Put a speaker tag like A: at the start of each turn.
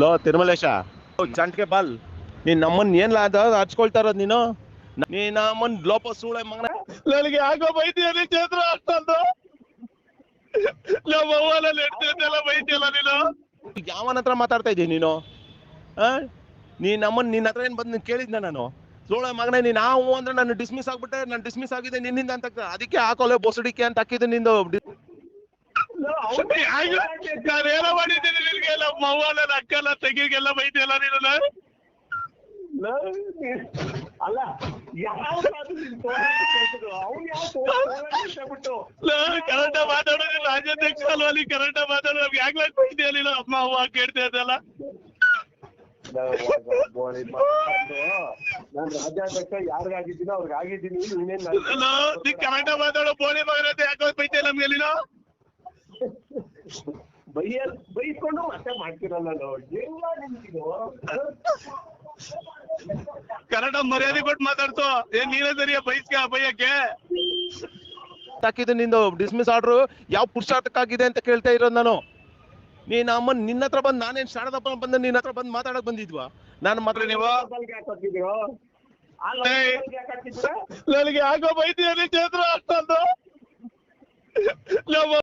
A: Low Tirumalesha. ಚಂಟ್ಗೆ ball. ನೀನ್ ನಮ್ಮನ್ ಏನ್ ಲಾದ ಹಚ್ಕೊಳ್ತಾ ಇರೋದ್ ನೀನು? ನೀ ನಮ್ಮನ್ ಲೋಪ ಸೂಳೆ ಮಗನ.
B: ನನಗೆ ಯಾಕೋ ಬೈತೀಯ ಚೇತ್ರ ಅಷ್ಟೊಂದು ನಮ್ಮ ಅವ್ವನಲ್ಲಿ ಬೈತಿಯಲ್ಲ ನೀನು?
A: ಯಾವನ ಹತ್ರ ಮಾತಾಡ್ತಾ ಇದ್ದೀನಿ ನೀನು? ಹಾ ನೀ ನಮ್ಮನ್ ನಿನ್ನ ಹತ್ರ ಏನ್ ಬಂದು ಕೇಳಿದ್ನ ನಾನು? ಸೂಳೆ ಮಗನೇ ನೀನ್ ನಾವು ಅಂದ್ರೆ ನಾನು ಡಿಸ್ಮಿಸ್ ಆಗ್ಬಿಟ್ಟೆ ನಾನು ಡಿಸ್ಮಿಸ್ ಆಗಿದೆ ನಿನ್ನಿಂದ ಅಂತ ಅದಕ್ಕೆ ಹಾಕೋಲೆ ಬೋಸಡಿಕೆ ಅಂತ ಹಾಕಿದ್ದು ನಿಂದು.
B: ನಾನೇನೋ ಮಾಡಿದ್ದೀನಿ ನಿನ್ಗೆ ನಮ್ಮ ಅವ್ವನ ಅಕ್ಕನ ತೆಗಿಗೆಲ್ಲ ಬೈತಿಯಲ್ಲ ನೀನು
C: ಅಲ್ಲ
B: ಕರೆಕ್ಟ ಮಾತಾಡೋದು ರಾಜ್ಯಾಧ್ಯಕ್ಷ ಅಲ್ವಾ ಅಲ್ಲಿ ಕರೆಕ್ಟ ಮಾತಾಡೋ ನಮ್ಗೆ ಯಾಕೆ ಬೈತಿಯ ನೀನು ಅಮ್ಮ ಅವ್ವ ಕೇಳ್ತಾ ಇದ್ದಲ್ಲ
C: ನಾನು ರಾಜ್ಯಾಧ್ಯಕ್ಷ ಯಾರಿಗಾಗಿದ್ದೀನೋ ಅವ್ರಿಗೆ ಆಗಿದ್ದೀನಿ ನೀನೇನ್
B: ನೀ ಕರೆಕ್ಟ ಮಾತಾಡೋ ಬೋಳಿ ಮಗನ ಅಂತ ಯಾಕೆ ಬೈತಿಯ ನಮ್ಗೆ ನೀನು?
C: ಬೈಯ ಬೈಸ್ಕೊಂಡು ಮತ್ತೆ ಮಾಡ್ತಿರಲ್ಲ ನಾವು ಹೆಂಗ ನಿಮ್ಗಿದು.
B: ಕರೆಕ್ಟ ಮರ್ಯಾದೆ ಕೊಟ್ಟು ಮಾತಾಡ್ತು ಏನ್ ನೀನೇ ಸರಿಯಾ? ಬೈಸ್ಕ ಬೈಯಕ್ಕೆ?
A: ಹಾಕಿದ್ದು ನಿಂದು ಡಿಸ್ಮಿಸ್ ಆರ್ಡ್ರು ಯಾವ ಪುರುಷಾರ್ಥಕ್ಕಾಗಿದೆ ಅಂತ ಕೇಳ್ತಾ ಇರೋದು ನಾನು? ನೀನ್ ಅಮ್ಮ ನಿನ್ನ ಹತ್ರ ಬಂದು ನಾನೇನ್ ಶಾರದಪ್ಪ ಬಂದ ನಿನ್ನ ಹತ್ರ ಬಂದು ಮಾತಾಡಕ್ ಬಂದಿದ್ವಾ? ನಾನು ಮಾತ್ರ
B: ನೀವು? ನನಗೆ ಯಾಕೋ ಬೈತೀಯ ಚೇತ್ರ?